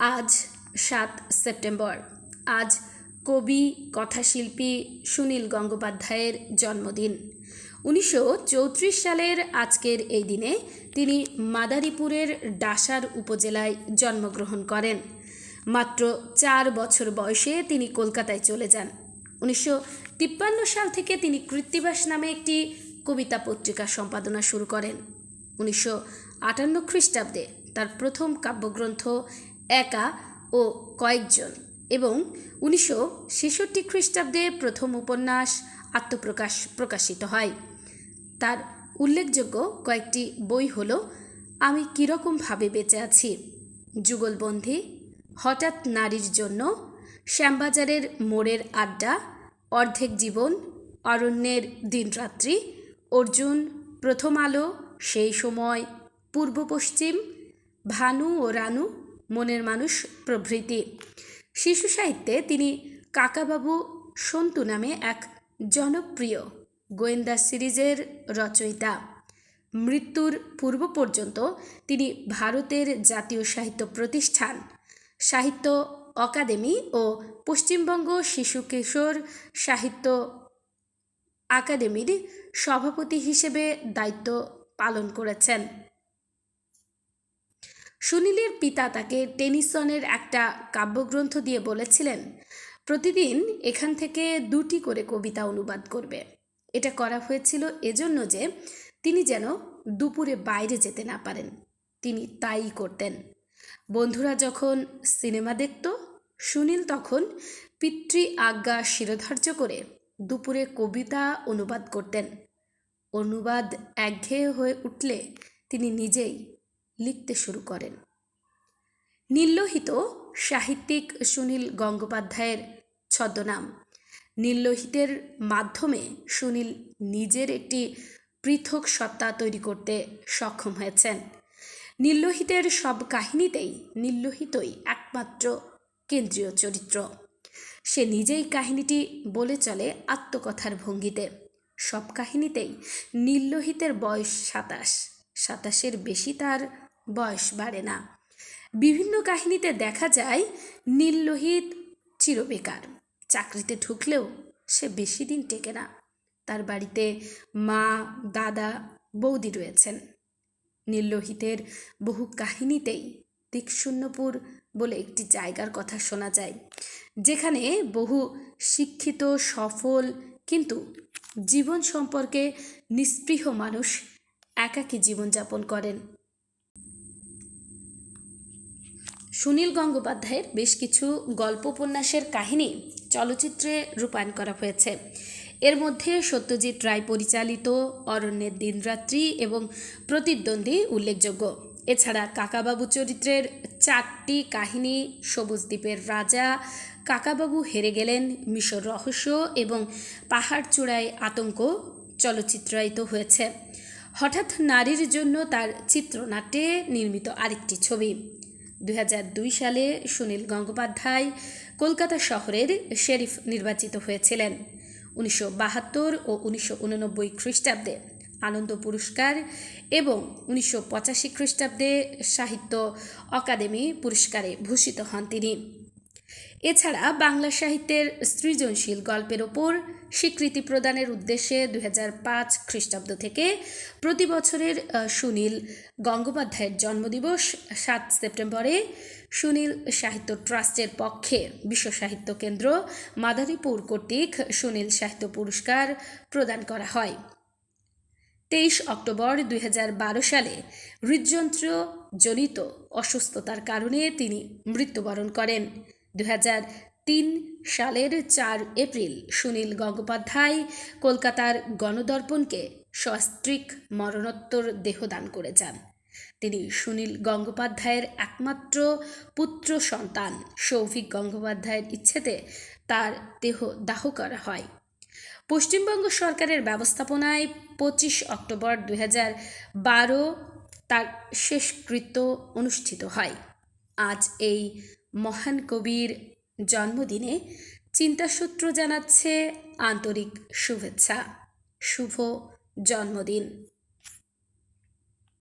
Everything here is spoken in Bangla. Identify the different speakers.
Speaker 1: আজ সাত সেপ্টেম্বর। আজ কবি, কথাশিল্পী সুনীল গঙ্গোপাধ্যায়ের জন্মদিন। উনিশশো চৌত্রিশ সালের আজকের এই দিনে তিনি মাদারীপুরের ডাসার উপজেলায় জন্মগ্রহণ করেন। মাত্র চার বছর বয়সে তিনি কলকাতায় চলে যান। উনিশশো তিপ্পান্ন সাল থেকে তিনি কৃত্তিবাস নামে একটি কবিতা পত্রিকা সম্পাদনা শুরু করেন। উনিশশো আটান্ন খ্রিস্টাব্দে তার প্রথম কাব্যগ্রন্থ একা ও কয়েকজন এবং উনিশশো ছেষট্টি খ্রিস্টাব্দে প্রথম উপন্যাস আত্মপ্রকাশ প্রকাশিত হয়। তার উল্লেখযোগ্য কয়েকটি বই হল, আমি কীরকমভাবে বেঁচে আছি? যুগলবন্দি হঠাৎ নারীর জন্য শ্যামবাজারের মোড়ের আড্ডা অর্ধেক জীবন অরণ্যের দিনরাত্রি অর্জুন প্রথম আলো সেই সময় পূর্ব পশ্চিম ভানু ও রানু মনের মানুষ প্রভৃতি। শিশু সাহিত্যে তিনি কাকাবাবু সন্তু নামে এক জনপ্রিয় গোয়েন্দা সিরিজের রচয়িতা। মৃত্যুর পূর্ব পর্যন্ত তিনি ভারতের জাতীয় সাহিত্য প্রতিষ্ঠান, সাহিত্য অকাদেমি ও পশ্চিমবঙ্গ শিশু কিশোর সাহিত্য আকাদেমির সভাপতি হিসেবে দায়িত্ব পালন করেছেন। সুনীলের পিতা তাকে টেনিসনের একটা কাব্যগ্রন্থ দিয়ে বলেছিলেন, প্রতিদিন এখান থেকে দুটি করে কবিতা অনুবাদ করবে। এটা করা হয়েছিল এজন্য যে তিনি যেন দুপুরে বাইরে যেতে না পারেন। তিনি তাই করতেন। বন্ধুরা যখন সিনেমা দেখত, সুনীল তখন পিতৃ আজ্ঞা শিরোধার্য করে দুপুরে কবিতা অনুবাদ করতেন। অনুবাদ একঘেয়ে হয়ে উঠলে তিনি নিজেই লিখতে শুরু করেন। নির্লোহিত সাহিত্যিক সুনীল গঙ্গোপাধ্যায়ের ছদ্মনাম। নির্লোহিতের মাধ্যমে সুনীল নিজের একটি পৃথক সত্তা তৈরি করতে সক্ষম হয়েছেন। নির্লোহিতের সব কাহিনীতেই নির্লোহিতই একমাত্র কেন্দ্রীয় চরিত্র। সে নিজেই কাহিনীটি বলে চলে আত্মকথার ভঙ্গিতে। সব কাহিনীতেই নির্লোহিতের বয়স সাতাশ। সাতাশের বেশি তার বয়স বাড়ে না। বিভিন্ন কাহিনীতে দেখা যায় নীললোহিত চিরবেকার। চাকরিতে ঢুকলেও সে বেশি দিন টেকে না। তার বাড়িতে মা, দাদা, বৌদি রয়েছেন। নীললোহিতের বহু কাহিনীতেই দিকশূন্যপুর বলে একটি জায়গার কথা শোনা যায়, যেখানে বহু শিক্ষিত, সফল কিন্তু জীবন সম্পর্কে নিস্পৃহ মানুষ একাকী জীবনযাপন করেন। সুনীল গঙ্গোপাধ্যায়ের বেশ কিছু গল্প উপন্যাসের কাহিনী চলচ্চিত্রে রূপায়ণ করা হয়েছে। এর মধ্যে সত্যজিৎ রায় পরিচালিত, অরণ্যের দিনরাত্রি এবং প্রতিদ্বন্দ্বী উল্লেখযোগ্য। এছাড়া কাকাবাবু চরিত্রের চারটি কাহিনী সবুজ দ্বীপের রাজা, কাকাবাবু হেরে গেলেন মিশর রহস্য এবং পাহাড় চূড়ায় আতঙ্ক চলচ্চিত্রায়িত হয়েছে। হঠাৎ নারীর জন্য তার চিত্রনাট্যে নির্মিত আরেকটি ছবি। দুই হাজার দুই সালে সুনীল গঙ্গোপাধ্যায় কলকাতা শহরের শেরিফ নির্বাচিত হয়েছিলেন। উনিশশো বাহাত্তর ও উনিশশো উননব্বই খ্রিস্টাব্দে আনন্দ পুরস্কার এবং উনিশশো পঁচাশি খ্রিস্টাব্দে সাহিত্য অকাদেমি পুরস্কারে ভূষিত হন তিনি। এছাড়া বাংলা সাহিত্যের সৃজনশীল গল্পের ওপর স্বীকৃতি প্রদানের উদ্দেশ্যে দুই পাঁচ খ্রিস্টাব্দ থেকে প্রতি বছরের সুনীল গঙ্গোপাধ্যায়ের জন্মদিবস সাত সেপ্টেম্বরে। সুনীল সাহিত্য ট্রাস্টের পক্ষে বিশ্ব সাহিত্য কেন্দ্র মাদারীপুর কর্তৃক সুনীল সাহিত্য পুরস্কার প্রদান করা হয়। তেইশ অক্টোবর দুই হাজার বারো সালে হৃদযন্ত্র জনিত অসুস্থতার কারণে তিনি মৃত্যুবরণ করেন। দু তিন সালের চার এপ্রিল সুনীল গঙ্গোপাধ্যায় কলকাতার গণদর্পণকে সস্ত্রিক মরণোত্তর দেহদান করে যান। তিনি সুনীল গঙ্গোপাধ্যায়ের একমাত্র পুত্র সন্তান সৌভিক গঙ্গোপাধ্যায়ের ইচ্ছেতে তার দেহ দাহ করা হয়। পশ্চিমবঙ্গ সরকারের ব্যবস্থাপনায় পঁচিশ অক্টোবর দু বারো তার শেষকৃত্য অনুষ্ঠিত হয়। আজ এই মহান কবির জন্মদিনে চিন্তাসূত্র জানাচ্ছে আন্তরিক শুভেচ্ছা। শুভ জন্মদিন।